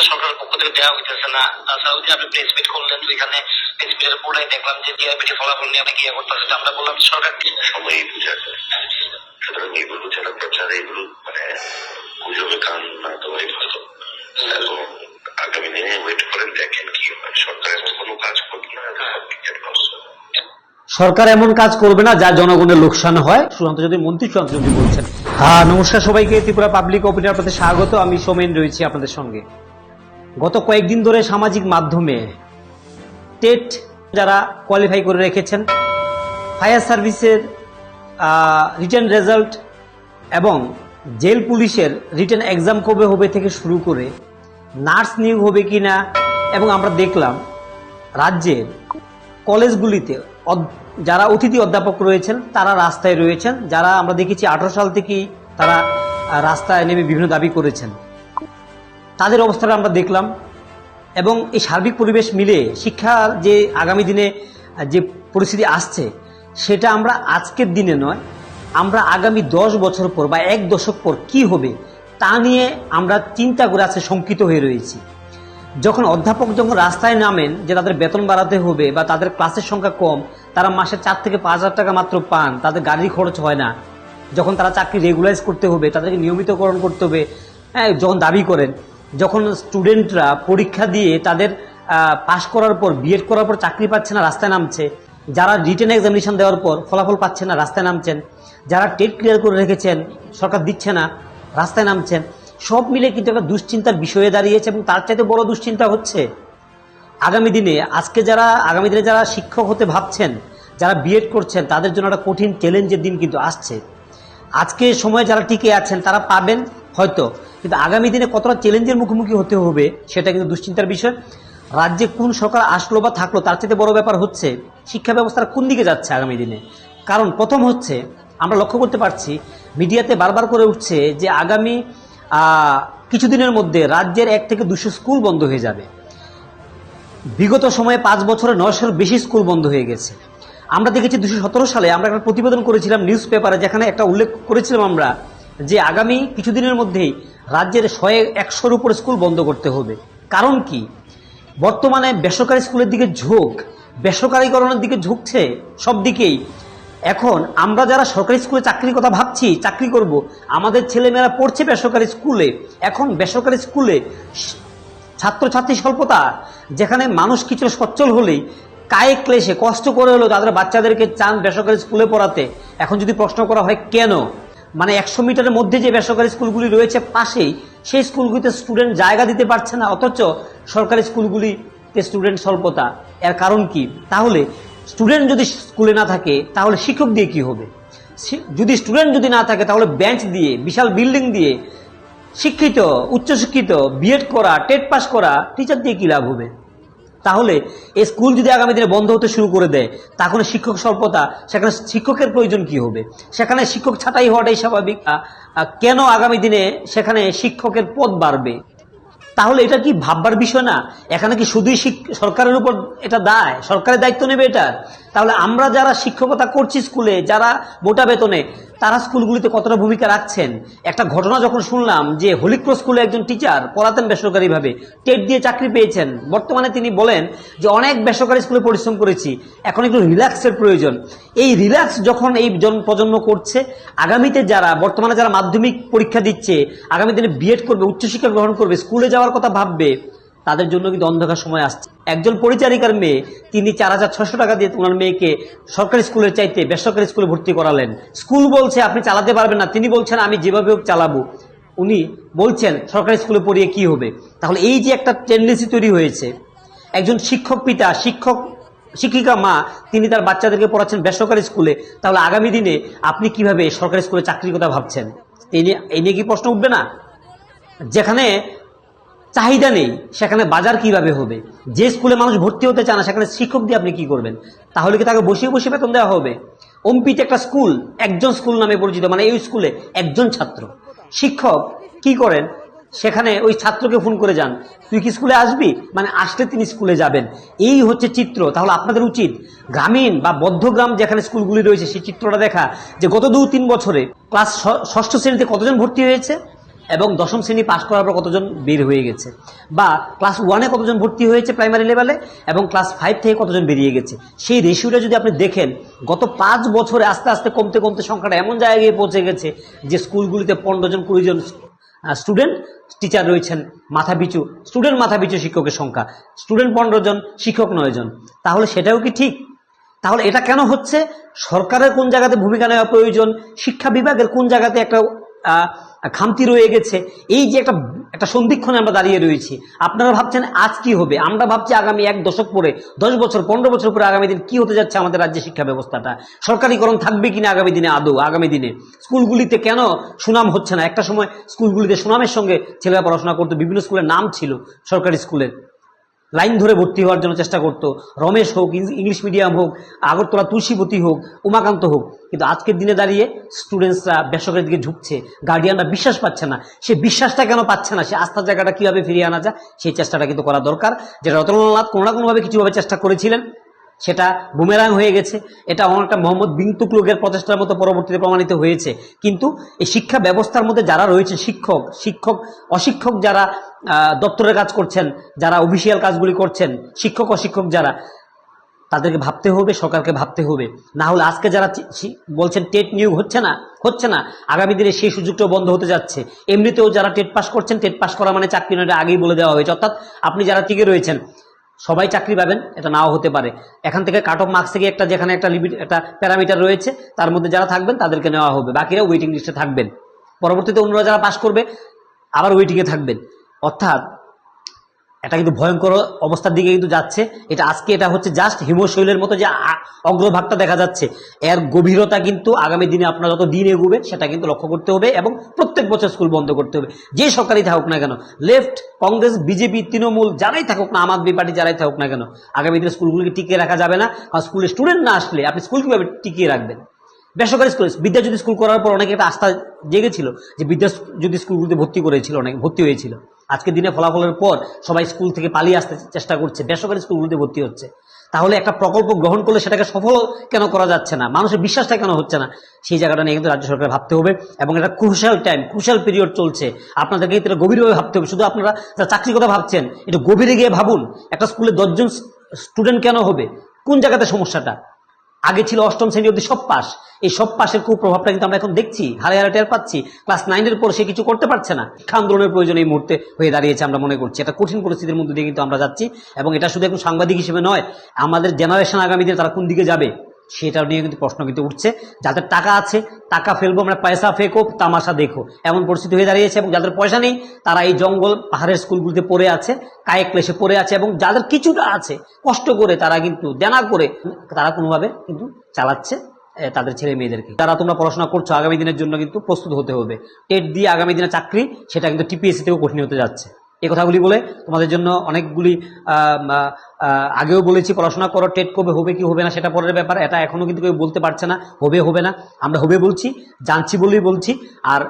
একটা সরকারের পক্ষ থেকে দেওয়া হইতেছে না। তাছাড়া যে আপনি প্রেস মিট করলেন তো এখানে প্রেস মিটের পরে দেখলাম যে ডিআইবিটি ফলাফল নিয়ে অনেকে ইয়ে করতেছে। আমরা বললাম সরকার কি? সময়ই বোঝা সুতরাং এগুলো যারা প্রচার এগুলো মানে গুজবে কান না দেওয়াই ভালো। এবং আগামী দিনে ওয়েট করেন দেখেন কি হয়। সরকার এমন কোনো কাজ করবে না। সরকার এমন কাজ করবে না যা জনগণের লোকসান হয়। সুশান্ত যদি মন্ত্রী সুশান্ত যদি বলছেন। হ্যাঁ নমস্কার সবাইকে। ত্রিপুরা পাবলিক ওপিনিয়ন প্রতি স্বাগত। আমি সোমেন রয়েছি আপনাদের সঙ্গে। গত কয়েকদিন ধরে সামাজিক মাধ্যমে টেট যারা কোয়ালিফাই করে রেখেছেন ফায়ার সার্ভিসের রিটার্ন রেজাল্ট এবং জেল পুলিশের রিটার্ন এক্সাম কবে হবে থেকে শুরু করে নার্স নিয়োগ হবে কি না এবং আমরা দেখলাম রাজ্যের কলেজগুলিতে যারা অতিথি অধ্যাপক রয়েছেন, তারা রাস্তায় রয়েছেন, যারা আমরা দেখেছি আঠারো সাল থেকেই তারা রাস্তায় নেমে বিভিন্ন দাবি করেছেন। তাদের অবস্থাটা আমরা দেখলাম। এবং এই সার্বিক পরিবেশ মিলে শিক্ষা যে আগামী দিনে, যে পরিস্থিতি আসছে, সেটা আমরা আজকের দিনে নয়, আমরা আগামী দশ বছর পর বা এক দশক পর কি হবে, তা নিয়ে আমরা চিন্তা করে আছে শঙ্কিত হয়ে রয়েছি। যখন অধ্যাপক যখন রাস্তায় নামেন যে তাদের বেতন বাড়াতে হবে বা তাদের ক্লাসের সংখ্যা কম, তারা মাসে চার থেকে পাঁচ হাজার টাকা মাত্র পান, তাদের গাড়ির খরচ হয় না। যখন তারা চাকরি রেগুলাইজ করতে হবে, তাদেরকে নিয়মিতকরণ করতে হবে হ্যাঁ যখন দাবি করেন যখন স্টুডেন্টরা পরীক্ষা দিয়ে তাদের পাশ করার পর বিএড করার পর চাকরি পাচ্ছে না, রাস্তায় নামছে, যারা রিটেন এক্সামিনেশন দেওয়ার পর ফলাফল পাচ্ছে না, রাস্তায় নামছেন, যারা টেট ক্লিয়ার করে রেখেছেন, সরকার দিচ্ছে না, রাস্তায় নামছেন, সব মিলে কিন্তু একটা দুশ্চিন্তার বিষয়ে দাঁড়িয়েছে এবং তার চাইতে বড় দুশ্চিন্তা হচ্ছে, আগামী দিনে, আজকে যারা, আগামী দিনে যারা শিক্ষক হতে ভাবছেন, যারা বিএড করছেন, তাদের জন্য একটা কঠিন চ্যালেঞ্জের দিন কিন্তু আসছে। আজকে সময়ে যারা টিকে আছেন, তারা পাবেন, হয়তো কিন্তু আগামী দিনে কতটা চ্যালেঞ্জের মুখোমুখি হতে হবে, সেটা কিন্তু দুশ্চিন্তার বিষয়। রাজ্যে কোন সরকার আসলো বা থাকল, তার চাইতে বড় ব্যাপার হচ্ছে শিক্ষা ব্যবস্থার কোন দিকে যাচ্ছে আগামী দিনে। কারণ প্রথম হচ্ছে, আমরা লক্ষ্য করতে পারছি, মিডিয়াতে বারবার করে উঠছে যে আগামী কিছুদিনের মধ্যে রাজ্যের এক থেকে দুশো স্কুল বন্ধ হয়ে যাবে। বিগত সময়ে পাঁচ বছরে নয়শোর বেশি স্কুল বন্ধ হয়ে গেছে। আমরা দেখেছি দুশো সালে আমরা একটা প্রতিবেদন করেছিলাম নিউজ পেপারে, যেখানে একটা উল্লেখ করেছিলাম আমরা যে আগামী কিছুদিনের মধ্যেই রাজ্যের শয়ে একশোর উপর স্কুল বন্ধ করতে হবে। কারণ কি? বর্তমানে বেসরকারি স্কুলের দিকে ঝোঁক, বেসরকারীকরণের দিকে ঝুঁকছে সব দিকেই। এখন আমরা যারা সরকারি স্কুলে চাকরির কথা ভাবছি, চাকরি করব, আমাদের ছেলেমেয়েরা পড়ছে বেসরকারি স্কুলে। এখন বেসরকারি স্কুলে ছাত্রছাত্রী স্বল্পতা, যেখানে মানুষ কিছু সচ্ছল হলেই কায়ে ক্লেশে কষ্ট করে হলেও তাদের বাচ্চাদেরকে চান বেসরকারি স্কুলে পড়াতে, এখন যদি প্রশ্ন করা হয় কেন? মানে একশো মিটারের মধ্যে যে বেসরকারি স্কুলগুলি রয়েছে পাশেই, সেই স্কুলগুলিতে স্টুডেন্ট জায়গা দিতে পারছে না, অথচ সরকারি স্কুলগুলিতে স্টুডেন্ট স্বল্পতা। এর কারণ কি? তাহলে স্টুডেন্ট যদি স্কুলে না থাকে, তাহলে শিক্ষক দিয়ে কি হবে? যদি স্টুডেন্ট যদি না থাকে, তাহলে বেঞ্চ দিয়ে, বিশাল বিল্ডিং দিয়ে, শিক্ষিত, উচ্চশিক্ষিত বিএড করা, টেট পাস করা টিচার দিয়ে কি লাভ হবে? তাহলে এই স্কুল যদি আগামী দিনে বন্ধ হতে শুরু করে দেয় তখন শিক্ষক স্বল্পতা, সেখানে শিক্ষকের প্রয়োজন কি হবে? সেখানে শিক্ষক ছাঁটাই হওয়াটাই স্বাভাবিক। কেন আগামী দিনে সেখানে শিক্ষকের পদ বাড়বে? তাহলে এটা কি ভাববার বিষয় না? এখানে কি শুধুই সরকারের উপর এটা দায়? সরকারের দায়িত্ব নেবে এটা? তাহলে আমরা যারা শিক্ষকতা করছি স্কুলে, যারা মোটা বেতনে তারা স্কুলগুলিতে কতটা ভূমিকা রাখছেন? একটা ঘটনা যখন শুনলাম যে হলিক্রো স্কুলে একজন টিচার পড়াতেন বেসরকারিভাবে টেট দিয়ে চাকরি পেয়েছেন, বর্তমানে তিনি বলেন যে অনেক বেসরকারি স্কুলে পরিশ্রম করেছি, এখন একটু রিল্যাক্সের প্রয়োজন। এই রিল্যাক্স যখন এই জন- প্রজন্ম করছে, আগামীতে যারা, বর্তমানে যারা মাধ্যমিক পরীক্ষা দিচ্ছে, আগামী দিনে বিএড করবে, উচ্চশিক্ষা গ্রহণ করবে, স্কুলে যাওয়ার কথা ভাববে তাদের জন্য কিন্তু অন্ধকার সময় আসছে। একজন পরিচারিকার মেয়ে, তিনি চার হাজার ছশো টাকা দিয়ে ওনার মেয়েকে সরকারি স্কুলের চাইতে বেসরকারি স্কুলে ভর্তি করালেন। স্কুল বলছে, আপনি চালাতে পারবেন না। তিনি বলছেন, আমি যেভাবে হোক চালাবো। উনি বলছেন, সরকারি স্কুলে পড়িয়ে কি হবে? তাহলে এই যে একটা টেন্ডেন্সি তৈরি হয়েছে, একজন শিক্ষক পিতা, শিক্ষক, শিক্ষিকা মা, তিনি তার বাচ্চাদেরকে পড়াচ্ছেন বেসরকারি স্কুলে, তাহলে আগামী দিনে আপনি কীভাবে সরকারি স্কুলে চাকরির কথা ভাবছেন? নিয়ে এই নিয়ে কি প্রশ্ন উঠবে না? যেখানে চাহিদা নেই, সেখানে বাজার কীভাবে হবে? যে স্কুলে মানুষ ভর্তি হতে চায় না, সেখানে শিক্ষক দিয়ে আপনি কি করবেন? তাহলে কি তাকে বসিয়ে বসিয়ে বেতন দেওয়া হবে? অম্পিতে একটা স্কুল, একজন স্কুল নামে পরিচিত মানে এই স্কুলে একজন ছাত্র। শিক্ষক কি করেন? সেখানে ওই ছাত্রকে ফোন করে যান, তুই কি স্কুলে আসবি? মানে আসলে তিনি স্কুলে যাবেন। এই হচ্ছে চিত্র। তাহলে আপনাদের উচিত গ্রামীণ বা বদ্ধগ্রাম যেখানে স্কুলগুলি রয়েছে, সেই চিত্রটা দেখা যে গত দু তিন বছরে ক্লাস ষষ্ঠ শ্রেণীতে কতজন ভর্তি হয়েছে? এবং দশম শ্রেণি পাশ করার পর কতজন বের হয়ে গেছে? বা ক্লাস ওয়ানে কতজন ভর্তি হয়েছে প্রাইমারি লেভেলে এবং ক্লাস ফাইভ থেকে কতজন বেরিয়ে গেছে? সেই রেশিওটা যদি আপনি দেখেন, গত পাঁচ বছরে আস্তে আস্তে কমতে কমতে সংখ্যাটা এমন জায়গায় গিয়ে পৌঁছে গেছে যে স্কুলগুলিতে পনেরো জন, কুড়ি জন স্টুডেন্ট টিচার রয়েছেন মাথা পিছু। স্টুডেন্ট মাথা পিছু শিক্ষকের সংখ্যা। স্টুডেন্ট পনেরো জন, শিক্ষক নয় জন। তাহলে সেটাও কি ঠিক? তাহলে এটা কেন হচ্ছে? সরকারের কোন জায়গাতে ভূমিকা নেওয়া প্রয়োজন? শিক্ষা বিভাগের কোন জায়গাতে একটা খামতি রয়ে গেছে। এই যে একটা একটা সন্ধিক্ষণে আমরা দাঁড়িয়ে রয়েছি, আপনারা ভাবছেন আজ কি হবে? আমরা ভাবছি আগামী এক দশক পরে, দশ বছর, পনেরো বছর পরে আগামী দিন কি হতে যাচ্ছে আমাদের রাজ্যের শিক্ষা ব্যবস্থাটা? সরকারিকরণ থাকবে কিনা আগামী দিনে আদৌ? আগামী দিনে স্কুলগুলিতে কেন সুনাম হচ্ছে না? একটা সময় স্কুলগুলিতে সুনামের সঙ্গে ছেলেরা পড়াশোনা করতো, বিভিন্ন স্কুলের নাম ছিল সরকারি স্কুলের। লাইন ধরে ভর্তি হওয়ার জন্য চেষ্টা করতো। রমেশ হোক ইংলিশ মিডিয়াম হোক, আগরতলা তুলসীবতী হোক, উমাকান্ত হোক। কিন্তু আজকের দিনে দাঁড়িয়ে স্টুডেন্টসরা বেসরকারি দিকে ঝুঁকছে গার্ডিয়ানরা বিশ্বাস পাচ্ছে না। সে বিশ্বাসটা কেন পাচ্ছে না? সে আস্থার জায়গাটা কীভাবে ফিরিয়ে আনা যায়? সেই চেষ্টাটা কিন্তু করা দরকার। যেটা রতনলাল কোনো না কোনোভাবে কিছুভাবে চেষ্টা করেছিলেন, সেটা বুমেরাং হয়ে গেছে। এটা অনেকটা মোহাম্মদ বিন তুকলুকের প্রচেষ্টার মতো পরবর্তীতে প্রমাণিত হয়েছে। কিন্তু এই শিক্ষা ব্যবস্থার মধ্যে যারা রয়েছে শিক্ষক শিক্ষক, অশিক্ষক যারা দপ্তরের কাজ করছেন, যারা অফিসিয়াল কাজগুলি করছেন, শিক্ষক, অশিক্ষক যারা, তাদেরকে ভাবতে হবে, সরকারকে ভাবতে হবে। না হলে আজকে যারা বলছেন টেট নিয়োগ হচ্ছে না হচ্ছে না, আগামী দিনে সেই সুযোগটাও বন্ধ হতে যাচ্ছে। এমনিতেও যারা টেট পাস করছেন, টেট পাস করা মানে চাকরি নয় আগেই বলে দেওয়া হয়েছে। অর্থাৎ আপনি যারা টিকে রয়েছেন, সবাই চাকরি পাবেন, এটা নাও হতে পারে। এখান থেকে কাট অফ মার্কস থেকে একটা, যেখানে একটা লিমিট একটা প্যারামিটার রয়েছে, তার মধ্যে যারা থাকবেন, তাদেরকে নেওয়া হবে। বাকিরা ওয়েটিং লিস্টে থাকবেন। পরবর্তীতে অন্যরা যারা পাস করবে, আবার ওয়েটিংয়ে থাকবেন। অর্থাৎ, এটা কিন্তু ভয়ঙ্কর অবস্থার দিকে কিন্তু যাচ্ছে। এটা আজকে এটা হচ্ছে জাস্ট হিমশৈলের মতো যে অগ্রভাগটা দেখা যাচ্ছে। এর গভীরতা কিন্তু আগামী দিনে আপনার যত দিন এগুবে, সেটা কিন্তু লক্ষ্য করতে হবে এবং প্রত্যেক বছর স্কুল বন্ধ করতে হবে। যে সরকারই থাকুক না কেন লেফট কংগ্রেস বিজেপি তৃণমূল, যারাই থাকুক না, আম আদমি পার্টি যারাই থাকুক না কেন, আগামী দিনে স্কুলগুলিকে টিকিয়ে রাখা যাবে না। আর স্কুলে স্টুডেন্ট না আসলে আপনি স্কুল কীভাবে টিকিয়ে রাখবেন? বেসরকারি স্কুল বিদ্যা যদি স্কুল করার পর অনেকে একটা আস্থা জেগেছিল যে বিদ্যা যদি স্কুলগুলিতে ভর্তি করেছিল, অনেক ভর্তি হয়েছিল। আজকের দিনে ফলাফলের পর সবাই স্কুল থেকে পালিয়ে আসতে চেষ্টা করছে। বেসরকারি স্কুলগুলিতে ভর্তি হচ্ছে। তাহলে একটা প্রকল্প গ্রহণ করলে সেটাকে সফল কেন করা যাচ্ছে না? মানুষের বিশ্বাসটা কেন হচ্ছে না? সেই জায়গাটা নিয়ে কিন্তু রাজ্য সরকার ভাবতে হবে এবং এটা ক্রুশাল টাইম ক্রুশাল পিরিয়ড চলছে। আপনাদেরকে এটা গভীরভাবে ভাবতে হবে। শুধু আপনারা চাকরির কথা ভাবছেন, এটা গভীরে গিয়ে ভাবুন, একটা স্কুলে দশজন স্টুডেন্ট কেন হবে? কোন জায়গাতে সমস্যাটা? আগে ছিল অষ্টম শ্রেণি অব্দি সব পাস। এই সব পাশের কুপ্রভাবটা কিন্তু আমরা এখন দেখছি হারে হারে টের পাচ্ছি। ক্লাস নাইনের পর সে কিছু করতে পারছে না। শিক্ষা আন্দোলনের প্রয়োজন এই মুহূর্তে হয়ে দাঁড়িয়েছে আমরা মনে করছি। এটা কঠিন পরিস্থিতির মধ্যে দিয়ে কিন্তু আমরা যাচ্ছি। এবং এটা শুধু এখন সাংবাদিক হিসেবে নয়, আমাদের জেনারেশন আগামী দিনে তারা কোন দিকে যাবে? সেটা নিয়ে কিন্তু প্রশ্ন কিন্তু উঠছে। যাদের টাকা আছে, টাকা ফেলব আমরা, পয়সা ফেকো তামাশা দেখো। এমন পরিস্থিতি হয়ে দাঁড়িয়েছে এবং যাদের পয়সা নেই, তারা এই জঙ্গল, পাহাড়ের স্কুলগুলিতে পড়ে আছে, কায়েক ক্লেশে পড়ে আছে এবং যাদের কিছুটা আছে, কষ্ট করে তারা কিন্তু দেনা করে তারা কোনোভাবে কিন্তু চালাচ্ছে তাদের ছেলে মেয়েদেরকে। যারা তোমরা পড়াশোনা করছ, আগামী দিনের জন্য কিন্তু প্রস্তুত হতে হবে। টেট দিয়ে আগামী দিনে চাকরি, সেটা কিন্তু টিপিএসসি থেকেও কঠিন হতে যাচ্ছে। এই কথাগুলি বলে তোমাদের জন্য অনেকগুলি আগেও বলেছি, পড়াশোনা করো, টেট কবে হবে কি হবে না সেটা পরের ব্যাপার, এটা এখনও কিন্তু কেউ বলতে পারছে না, হবে হবে না, আমরা হবে বলছি, জানছি বলেই বলছি, আর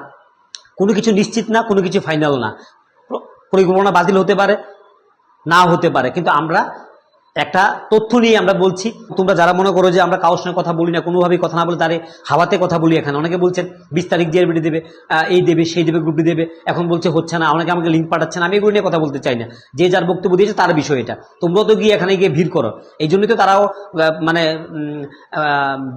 কোনো কিছু নিশ্চিত না, কোনো কিছু ফাইনাল না। পরিকল্পনা বাতিল হতে পারে, না হতে পারে, কিন্তু আমরা একটা তথ্য নিয়ে আমরা বলছি। তোমরা যারা মনে করো যে আমরা কারোর সঙ্গে কথা বলি না, কোনোভাবেই কথা না বলে তারে হাওয়াতে কথা বলি এখানে। অনেকে বলছেন, বিশ তারিখ জিআরবিটি দেবে এই দেবে, সেই দেবে গ্রুপটি দেবে। এখন বলছে, হচ্ছে না, অনেকে আমাকে লিঙ্ক পাঠাচ্ছে না, আমি এগুলো নিয়ে কথা বলতে চাই না। যে যার বক্তব্য দিয়েছে তার বিষয় এটা। তোমরাও তো গিয়ে এখানে গিয়ে ভিড় করো। এই জন্যই তো তারাও মানে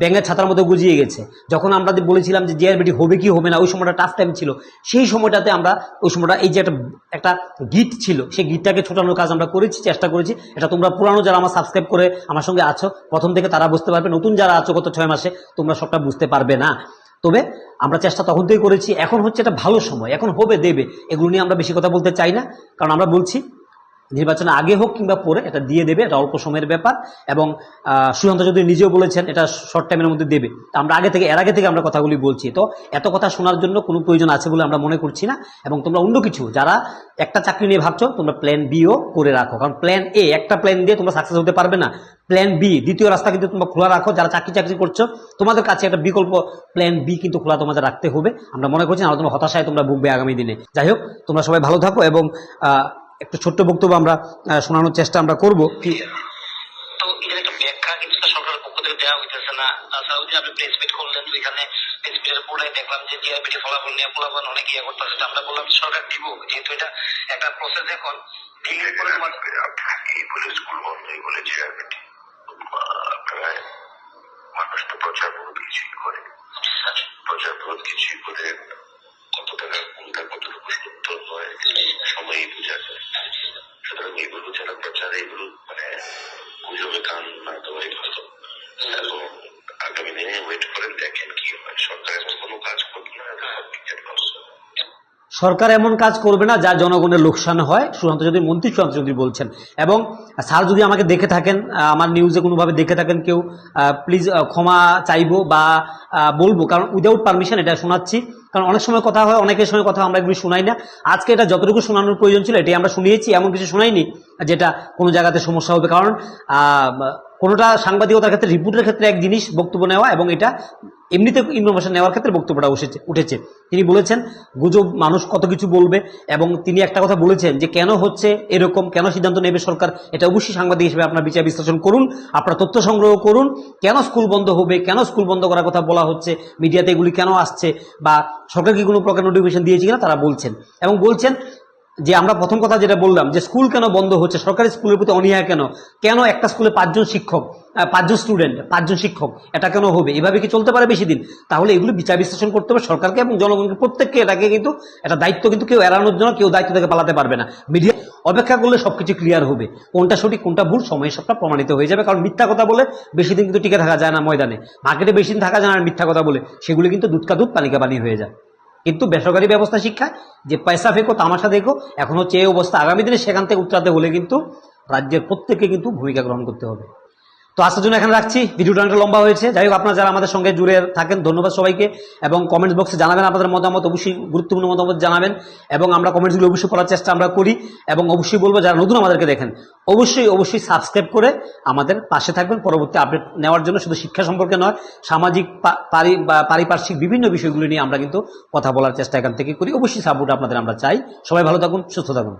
ব্যাঙের ছাতার মতো গুজিয়ে গেছে। যখন আমরা বলেছিলাম যে জিআরবিটি হবে কি হবে না, ওই সময়টা টাফ টাইম ছিল। সেই সময়টাতে আমরা, ওই সময়টা এই যে একটা একটা গিট ছিল, সেই গিটটাকে ছোটানোর কাজ আমরা করেছি, চেষ্টা করেছি। এটা তোমরা পুরানো যারা আমার সাবস্ক্রাইব করে আমার সঙ্গে আছো, প্রথম থেকে তারা বুঝতে পারবে, নতুন যারা আছো গত ছয় মাসে, তোমরা সবটা বুঝতে পারবে না। তবে আমরা চেষ্টা তখন থেকে করেছি, এখন হচ্ছে এটা ভালো সময়, এখন হবে দেবে, এগুলো নিয়ে আমরা বেশি কথা বলতে চাই না, কারণ আমরা বলছি নির্বাচনে আগে হোক কিংবা পরে এটা দিয়ে দেবে, এটা অল্প সময়ের ব্যাপার এবং সুশান্ত যদি নিজেও বলেছেন এটা শর্ট টাইমের মধ্যে দেবে। আমরা আগে থেকে, এর আগে থেকে আমরা কথাগুলি বলছি। তো এত কথা শোনার জন্য কোনো প্রয়োজন আছে বলে আমরা মনে করছি না এবং তোমরা অন্য কিছু, যারা একটা চাকরি নিয়ে ভাবছ, তোমরা প্ল্যান বিও করে রাখো। কারণ প্ল্যান এ একটা প্ল্যান দিয়ে তোমরা সাকসেস হতে পারবে না। প্ল্যান বি দ্বিতীয় রাস্তা কিন্তু তোমরা খোলা রাখো। যারা চাকরি চাকরি করছ, তোমাদের কাছে একটা বিকল্প প্ল্যান বি কিন্তু খোলা তোমাদের রাখতে হবে। আমরা মনে করছি না তোমরা হতাশায় তোমরা ভুগবে আগামী দিনে। যাই হোক, তোমরা সবাই ভালো থাকো এবং একটু ছোট্ট বক্তব্য আমরা শোনানোর চেষ্টা আমরা করব। কি তো এটার একটা ব্যাখ্যা কিন্তু সরকারের পক্ষ থেকে দেওয়া হইতেছে না। তাছাড়া ওই আপনি প্রেস মিট করলেন তো এখানে প্রেস প্রিন্সিপালের পড়ে দেখলাম যে জিআরপিটি ফলাফল নিয়ে পোলাপান অনেক ইয়ে করতেছে। আমরা বললাম সরকার দিব যেহেতু এটা একটা প্রসেস এখন। ঠিক দিলে পরে তোমার আপনি স্কুল বন্ধই বলে চেয়ারম্যানটি আপনারা মানুষ তো প্রচার বহুত কিছুই করে। প্রচার বহুত কিছুই করে কত টাকা কোনটা কতটুকু সত্য সুতরাং এগুলো যারা প্রচার এগুলো মানে গুজবে কান না ভালো। এবং আগামী দিনে ওয়েট করেন দেখেন কি হয়। সরকার এমন কোনো কাজ করবে না সরকার এমন কাজ করবে না যা জনগণের লোকসান হয়, সুশান্ত যদি মন্ত্রী সুশান্ত যদি বলছেন। এবং স্যার যদি আমাকে দেখে থাকেন আমার নিউজে কোনোভাবে দেখে থাকেন কেউ প্লিজ ক্ষমা চাইব বা বলব। কারণ উইদাউট পারমিশন এটা শোনাচ্ছি। কারণ অনেক সময় কথা হয়, অনেকের সময় কথা আমরা এগুলি শোনাই না। আজকে এটা যতটুকু শোনানোর প্রয়োজন ছিল এটি আমরা শুনিয়েছি, এমন কিছু শোনাইনি, যেটা কোনো জায়গাতে সমস্যা হবে। কারণ কোনোটা সাংবাদিকতার ক্ষেত্রে, রিপোর্টের ক্ষেত্রে এক জিনিস বক্তব্য নেওয়া এবং এটা এমনিতে ইনফরমেশন নেওয়ার ক্ষেত্রে বক্তব্যটা উঠেছে উঠেছে। তিনি বলেছেন, গুজব মানুষ কত কিছু বলবে এবং তিনি একটা কথা বলেছেন যে কেন হচ্ছে এরকম, কেন সিদ্ধান্ত নেবে সরকার? এটা অবশ্যই সাংবাদিক হিসেবে আপনার বিচার বিশ্লেষণ করুন, আপনার তথ্য সংগ্রহ করুন, কেন স্কুল বন্ধ হবে, কেন স্কুল বন্ধ করার কথা বলা হচ্ছে মিডিয়াতে এগুলি কেন আসছে, বা সরকার কি কোনো প্রকার নোটিফিকেশন দিয়েছে কিনা তারা বলছেন। এবং বলছেন যে আমরা প্রথম কথা যেটা বললাম, যে স্কুল কেন বন্ধ হচ্ছে? সরকারি স্কুলের প্রতি অনীহা কেন? কেন একটা স্কুলে পাঁচজন শিক্ষক পাঁচজন স্টুডেন্ট পাঁচজন শিক্ষক, এটা কেন হবে? এভাবে কি চলতে পারে বেশি দিন? তাহলে এগুলো বিচার বিশ্লেষণ করতে হবে সরকারকে এবং জনগণকে। প্রত্যেককে এটাকে কিন্তু, এটা দায়িত্ব কিন্তু কেউ এড়ানোর জন্য কেউ দায়িত্ব থেকে পালাতে পারবে না। মিডিয়া অপেক্ষা করলে সবকিছু ক্লিয়ার হবে। কোনটা সঠিক, কোনটা ভুল সময় সবটা প্রমাণিত হয়ে যাবে। কারণ মিথ্যা কথা বলে বেশি দিন কিন্তু টিকে থাকা যায় না ময়দানে। মার্কেটে বেশি দিন থাকা যায় না মিথ্যা কথা বলে। সেগুলো কিন্তু দুধ কা দুধ, পানিকা পানি হয়ে যায়। কিন্তু বেসরকারি ব্যবস্থা শিক্ষা যে পয়সা ফেঁকো, তামাশা দেখো, এখন হচ্ছে এই অবস্থা। আগামী দিনে সেখান থেকে উত্তরাতে হলে কিন্তু রাজ্যের প্রত্যেককে কিন্তু ভূমিকা গ্রহণ করতে হবে। তো আসার জন্য এখানে রাখছি। ভিডিওটা অনেকটা লম্বা হয়েছে। যাই হোক, আপনারা যারা আমাদের সঙ্গে জুড়ে থাকেন, ধন্যবাদ সবাইকে। এবং কমেন্টস বক্সে জানাবেন আপনাদের মতামত, অবশ্যই গুরুত্বপূর্ণ মতামত জানাবেন। এবং আমরা কমেন্টসগুলো অবশ্যই পড়ার চেষ্টা আমরা করি। এবং অবশ্যই বলব, যারা নতুন আমাদেরকে দেখেন, অবশ্যই অবশ্যই সাবস্ক্রাইব করে আমাদের পাশে থাকবেন। পরবর্তী আপডেট নেওয়ার জন্য শুধু শিক্ষা সম্পর্কে নয়, সামাজিক পারিপার্শ্বিক বিভিন্ন বিষয়গুলো নিয়ে আমরা কিন্তু কথা বলার চেষ্টা এখান থেকে করি। অবশ্যই সাপোর্ট আপনাদের আমরা চাই। সবাই ভালো থাকুন, সুস্থ থাকুন।